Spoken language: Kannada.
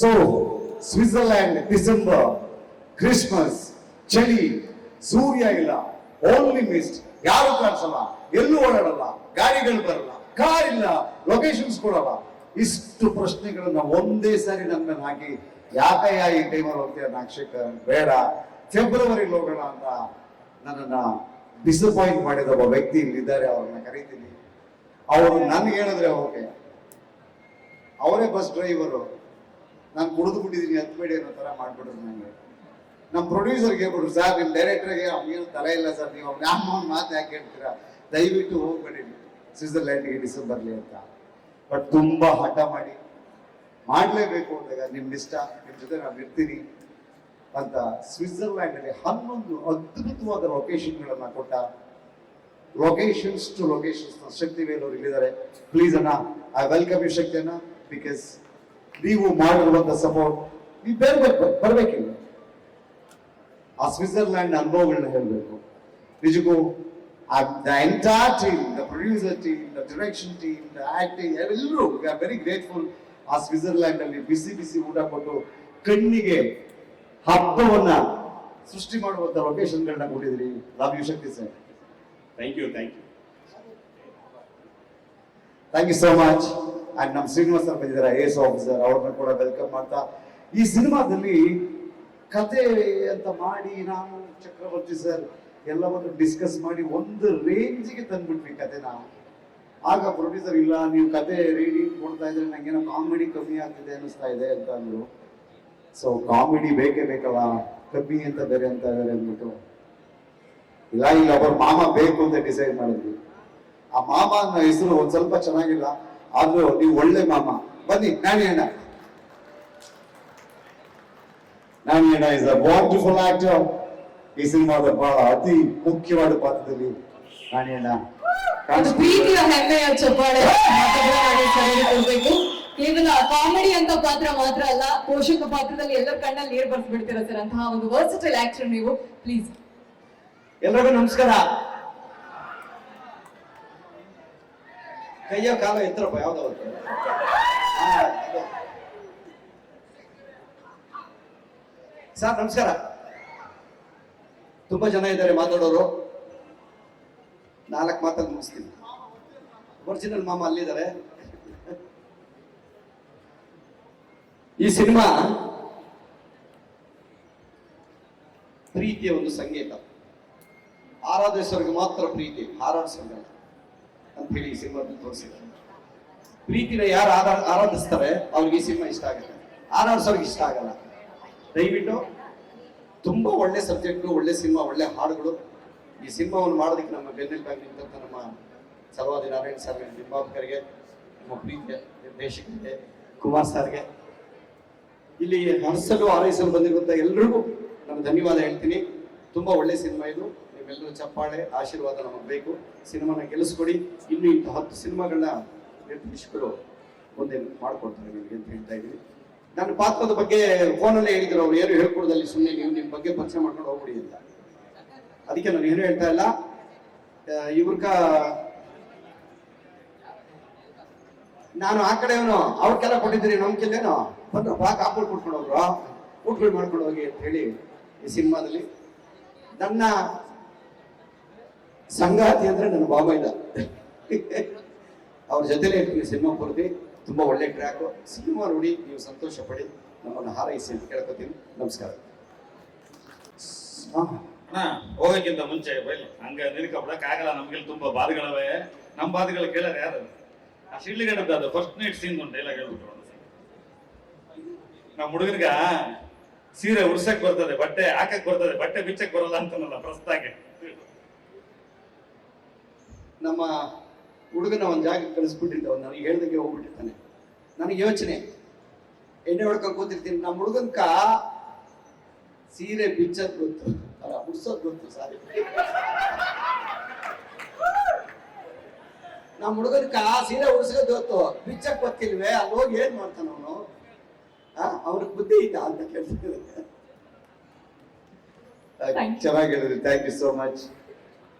ಸೊ ಸ್ವಿಟ್ಜರ್ಲ್ಯಾಂಡ್ ಡಿಸೆಂಬರ್ ಕ್ರಿಸ್ಮಸ್ ಚಳಿ, ಸೂರ್ಯ ಇಲ್ಲ. ಓನ್ಲಿ ಮಿಸ್ಟ್ ಯಾರು ಕಾಣಿಸಲ್ಲ? ಎಲ್ಲೂ ಓಡಾಡಲ್ಲ. ಗಾಡಿಗಳು ಬರಲ್ಲ. ಕಾರ್ ಇಲ್ಲ. ಲೊಕೇಶನ್ಸ್ ಕೊಡಲ್ಲ. ಇಷ್ಟು ಪ್ರಶ್ನೆಗಳನ್ನ ಒಂದೇ ಸಾರಿ ನನ್ನ ಹಾಕಿ ಯಾಕಯ್ಯ ಈ ಟೈಮಲ್ಲಿ ಹೋಗ್ತೀಯ ನಾಕ್ಷಕರ್ ಬೇಡ. ಫೆಬ್ರವರಿಲಿ ಹೋಗೋಣ ಅಂತ ನನ್ನನ್ನ ಡಿಸಪಾಯಿಂಟ್ ಮಾಡಿದ ಒಬ್ಬ ವ್ಯಕ್ತಿ ಇಲ್ಲಿದ್ದಾರೆ ಅವ್ರನ್ನ ಕರೀತೀನಿ. ಅವರು ನನ್ಗೆ ಹೇಳಿದ್ರೆ ಓಕೆ. ಅವರೇ ಬಸ್ ಡ್ರೈವರು ನಾನು ಕುಡಿದು ಬಿಟ್ಟಿದ್ದೀನಿ ಹತ್ಬೇಡಿ ಅನ್ನೋ ಥರ ಮಾಡ್ಬಿಟ್ರು ನನಗೆ ನಮ್ಮ ಪ್ರೊಡ್ಯೂಸರ್ಗೆ ಹೇಳ್ಬಿಟ್ರು, ಸರ್ ನಿಮ್ಮ ಡೈರೆಕ್ಟರ್ಗೆ ಅವ್ನಿಗೇನು ತಲೆ ಇಲ್ಲ ಸರ್, ನೀವು ಅವ್ನು ಮಾತು ಯಾಕೆ ಹೇಳ್ತೀರಾ? ದಯವಿಟ್ಟು ಹೋಗ್ಬೇಡಿ ಸ್ವಿಟ್ಜರ್ಲ್ಯಾಂಡ್ಗೆ ಡಿಸೆಂಬರ್ಲಿ ಅಂತ. ಬಟ್ ತುಂಬಾ ಹಠ ಮಾಡಿ, ಮಾಡಲೇಬೇಕು ಅಂದಾಗ ನಿಮ್ಮ ಇಷ್ಟ ನಿಮ್ಮ ಜೊತೆ ನಾನು ಇರ್ತೀನಿ ಅಂತ ಸ್ವಿಟ್ಜರ್ಲ್ಯಾಂಡ್ ಅಲ್ಲಿ ಹನ್ನೊಂದು ಅದ್ಭುತವಾದ ಲೊಕೇಶನ್ಗಳನ್ನು ಕೊಟ್ಟ locations to locations Shakti Velur ಇಲ್ಲಿದ್ದಾರೆ. ಪ್ಲೀಸ್ ಅಣ್ಣ ಐ ವೆಲ್ಕಮ್ ಯು ಶಕ್ತಿ ಅಣ್ಣ ಬಿಕಾಸ್ ನೀವು ಮಾಡಿರುವಂತ ಸಪೋರ್ಟ್ ನೀವು ಬೇರ್ಬೇಕು ಬರ್ಬೇಕಿಲ್ಲ. ಆ ಸ್ವಿಟ್ಜರ್ಲ್ಯಾಂಡ್ ಅನುಭವಗಳನ್ನ ಹೇಳಬೇಕು. ನಿಜಕ್ಕೂ the entire team the producer team the direction team the acting ಎಲ್ಲರೂ ವಿ ಆರ್ ವೆರಿ ಗ್ರೇಟ್ಫುಲ್ ಆ ಸ್ವಿಟ್ಜರ್ಲ್ಯಾಂಡ್ ಅಲ್ಲಿ ಬಿಸಿ ಬಿಸಿ ಊಟ ಕೊಟ್ಟು ಕಣ್ಣಿಗೆ ಹಬ್ಬವನ್ನ ಸೃಷ್ಟಿ ಮಾಡುವಂತ ಲೊಕೇಶನ್ಗಳನ್ನ ಕೊಟ್ಟಿದ್ರಿ love you Shakti sir. Thank you thank you thank you so much and ನಮ್ಮ Srinivas sir A S officer ಅವ್ರನ್ನ ಕೂಡ ವೆಲ್ಕಮ್ ಮಾಡ್ತಾ ಈ ಸಿನಿಮಾದಲ್ಲಿ ಕತೆ ಅಂತ ಮಾಡಿ ನಾನು ಚಕ್ರವರ್ತಿ ಸರ್ ಎಲ್ಲವನ್ನು ಡಿಸ್ಕಸ್ ಮಾಡಿ ಒಂದು ರೇಂಜಿಗೆ ತಂದ್ಬಿಟ್ವಿ ಕತೆನ. ಆಗ ಪ್ರೊಡ್ಯೂಸರ್ ಇಲ್ಲ, ನೀವು ಕತೆ ರೆಡಿ ಕೊಡ್ತಾ ಇದ್ರೆ ನಂಗೇನೋ ಕಾಮಿಡಿ ಕಮ್ಮಿ ಆಗ್ತಿದೆ ಅನಿಸ್ತಾ ಇದೆ ಅಂತ ಅಂದ್ರು. ಸೊ ಕಾಮಿಡಿ ಬೇಕೇ ಬೇಕಲ್ಲ, ಕಮ್ಮಿ ಅಂತ ಬೇರೆ ಅಂತ ಬೇರೆ ಅಂದ್ಬಿಟ್ಟು. ಇಲ್ಲ ಇಲ್ಲ, ಅವ್ರ ಮಾಮ ಬೇಕು ಅಂತ ಡಿಸೈಡ್ ಮಾಡಿದ್ವಿ. ಆ ಮಾಮ ಅನ್ನೋ ಹೆಸರು ಒಂದ್ ಸ್ವಲ್ಪ ಚೆನ್ನಾಗಿಲ್ಲ. ಆದ್ರೂ ನೀವು ಒಳ್ಳೆ ಮಾಮ. ಬನ್ನಿ ನಾಣಿ ಅಣ್ಣ. ಇಸ್ ಅ ವಂಡರ್ಫುಲ್ ಆಕ್ಟರ್ ಈ ಸಿನಿಮಾದ ಬಹಳ ಅತಿ ಮುಖ್ಯವಾದ ಪಾತ್ರದಲ್ಲಿ ನಾಣಿ ಅಣ್ಣ. ಅದು ಪ್ರೀತಿಯ ಹೆಮ್ಮೆಯ ಚಪ್ಪಾಳೆ ಕೊಡ್ಬೇಕು ಕೇವಲ ಕಾಮಿಡಿ ಅಂತ ಪಾತ್ರ ಮಾತ್ರ ಅಲ್ಲ ಪೋಷಕ ಪಾತ್ರದಲ್ಲಿ ಎಲ್ಲರ ಕಣ್ಣಲ್ಲಿ ನೀರು ಬರ್ಸ್ಬಿಡ್ತೀರಾ ಸರ್ ಅಂತಹ ಒಂದು ವರ್ಸಟೈಲ್ ಆಕ್ಟರ್ ನೀವು. ಪ್ಲೀಸ್ ಎಲ್ಲರಿಗೂ ನಮಸ್ಕಾರ. ಕೈಯ ಕಾಲ ಎತ್ತರಪ್ಪ, ಯಾವ್ದು ಸರ್, ನಮಸ್ಕಾರ. ತುಂಬಾ ಜನ ಇದ್ದಾರೆ ಮಾತಾಡೋರು. ನಾಲ್ಕು ಮಾತಲ್ಲಿ ಮುಗಿಸ್ತೀನಿ. ಒರಿಜಿನಲ್ ಮಾಮ ಅಲ್ಲಿದ್ದಾರೆ. ಈ ಸಿನಿಮಾ ಪ್ರೀತಿಯ ಒಂದು ಸಂಗೀತ. ಆರಾಧಿಸೋರಿಗೆ ಮಾತ್ರ ಪ್ರೀತಿ ಹಾರಾಡಿಸೋಲ್ಲ ಅಂತ ಹೇಳಿ ಈ ಸಿನಿಮಾ ತೋರಿಸಿದ್ದಾರೆ. ಪ್ರೀತಿನ ಯಾರು ಆರಾ, ಆರಾಧಿಸ್ತಾರೆ, ಅವ್ರಿಗೆ ಈ ಸಿನಿಮಾ ಇಷ್ಟ ಆಗುತ್ತೆ. ಆರಾಧಿಸೋರ್ಗೆ ಇಷ್ಟ ಆಗಲ್ಲ. ದಯವಿಟ್ಟು ತುಂಬಾ ಒಳ್ಳೆ ಸಬ್ಜೆಕ್ಟ್ ಒಳ್ಳೆ ಸಿನಿಮಾ, ಒಳ್ಳೆ ಹಾಡುಗಳು ಈ ಸಿನಿಮಾವನ್ನು ಮಾಡೋದಕ್ಕೆ ನಮ್ಮ ಬೆನ್ನೆಲುಬಾಗಿ ನಿಂತಂತ ನಮ್ಮ ಸರ್ವಾದಿ ನಾರಾಯಣ್ ಸರ್ ನಿರ್ಮಾಪಕರಿಗೆ ನಮ್ಮ ಪ್ರೀತಿಯ ನಿರ್ದೇಶಕರಿಗೆ, ಕುಮಾರ್ ಸರ್ಗೆ, ಇಲ್ಲಿ ಹರಿಸಲು ಆರೈಸಲು ಬಂದಿರುವಂಥ ಎಲ್ರಿಗೂ ನಾನು ಧನ್ಯವಾದ ಹೇಳ್ತೀನಿ. ತುಂಬಾ ಒಳ್ಳೆ ಸಿನಿಮಾ ಇದು. ನಿಮ್ಮೆಲ್ಲರೂ ಚಪ್ಪಾಳೆ ಆಶೀರ್ವಾದ ನಮಗೆ ಬೇಕು. ಸಿನಿಮಾನ ಗೆಲ್ಲಿಸ್ಕೊಡಿ. ಇನ್ನು ಇಂಥ ಹತ್ತು ಸಿನಿಮಾಗಳನ್ನ ನಿರ್ದೇಶಕರು ಮುಂದೆ ಮಾಡ್ಕೊಡ್ತಾರೆ ನಿಮಗೆ ಅಂತ ಹೇಳ್ತಾ ಇದ್ದೀನಿ. ನನ್ನ ಪಾತ್ರದ ಬಗ್ಗೆ ಫೋನಲ್ಲೇ ಹೇಳಿದ್ರು ಅವ್ರು. ಏನು ಹೇಳ್ಕೊಡೋದಲ್ಲಿ ಸುಮ್ಮನೆ ನೀವು ನಿಮ್ಮ ಬಗ್ಗೆ ಪರಿಚಯ ಮಾಡ್ಕೊಂಡು ಹೋಗ್ಬಿಡಿ ಅಂತ. ಅದಕ್ಕೆ ನಾನು ಏನು ಹೇಳ್ತಾ ಇಲ್ಲ. ಇವ್ರಕ ನಾನು ಆ ಕಡೆಯವನು ಅವ್ರಿಗೆಲ್ಲ ಕೊಟ್ಟಿದ್ದೀರಿ ನಮ್ಮ ಕಿಲ್ಲೇನೋ. ಬಂದ್ರೆ, ಬಾ ಕಾಪುಲ್ ಕೊಟ್ಕೊಂಡು ಹೋಗ್ರು ಊಟಗಳು ಮಾಡ್ಕೊಂಡು ಹೋಗಿ ಅಂತ ಹೇಳಿ ಈ ಸಿನಿಮಾದಲ್ಲಿ. ನನ್ನ ಸಂಗಾತಿ ಅಂದ್ರೆ ನನ್ನ ಬಾಬಾ ಇಲ್ಲ ಅವ್ರ ಜೊತೆಲೇ ಇರ್ತೀನಿ ಸಿನಿಮಾ ಪೂರ್ತಿ. ತುಂಬಾ ಒಳ್ಳೆ ಟ್ರ್ಯಾಕ್ ಸಿನಿಮಾ ನೋಡಿ ನೀವು ಸಂತೋಷ ಪಡಿ. ನಮ್ಮನ್ನು ಹಾರೈಸಿ ಅಂತ ಕೇಳ್ಕೊತೀನಿ. ನಮಸ್ಕಾರ. ಹೋಗಕ್ಕಿಂತ ಮುಂಚೆ ಬೈಲಿ. ಹಂಗೆ ನಿಲ್ಕೊಬಿಡಕ್ ಆಗಲ್ಲ. ನಮ್ಗೆ ತುಂಬಾ ಬಾಧೆಗಳವೆ. ನಮ್ಮ ಬಾಧೆಗಳು ಕೇಳೋರು ಯಾರು? ಆ ಶಿಳ್ಳಿಗಡದ ಅದು ಫಸ್ಟ್ ನೈಟ್ ಸೀನ್ ಒಂದು ಡೈಲಾಗ್ ಹೇಳ್ಬಿಟ್ರು ಒಂದು ನಮ್ಮ ಹುಡುಗರ್ಗ ಸೀರೆ ಉಡ್ಸಕ್ ಬರ್ತದೆ, ಬಟ್ಟೆ ಹಾಕಕ್ ಬರ್ತದೆ, ಬಟ್ಟೆ ಬಿಚ್ಚಕ್ ಬರಲ್ಲ ಅಂತನಲ್ಲ ಪ್ರಸ್ತಾಗೆ. ನಮ್ಮ ಹುಡುಗನ ಒಂದು ಜಾಗಕ್ಕೆ ಕಳಿಸ್ಬಿಟ್ಟಿದ್ದೆ ಅವ್ನು ನನಗೆ ಹೇಳ್ದಂಗೆ ಹೋಗ್ಬಿಟ್ಟಿರ್ತಾನೆ. ನನಗೆ ಯೋಚನೆ ಎಣ್ಣೆ ಹೊಡ್ಕೊಂಡು ಕೂತಿರ್ತೀನಿ. ನಮ್ಮ ಹುಡುಗನ್ಕ ಸೀರೆ ಬಿಚ್ಚದ್ ಗೊತ್ತು. ಅಲ್ಲ ಉಡ್ಸೋದು ಗೊತ್ತು ಸಾರಿ. ನಮ್ಮ ಹುಡುಗನ್ಕ ಸೀರೆ ಉಡ್ಸೋದು ಗೊತ್ತು. ಬಿಚ್ಚಕ್ ಗೊತ್ತಿಲ್ವೇ ಅಲ್ಲಿ ಹೋಗಿ ಏನ್ ಮಾಡ್ತಾನ ಅವನು? ಅವ್ರಿಗೆ ಬುದ್ಧಿ ಐತಾ ಅಂತ ಕೇಳ್ತಿದ್ದೆ ಚೆನ್ನಾಗಿ ಹೇಳಿದ್ರಿ ಥ್ಯಾಂಕ್ ಯು ಸೋ ಮಚ್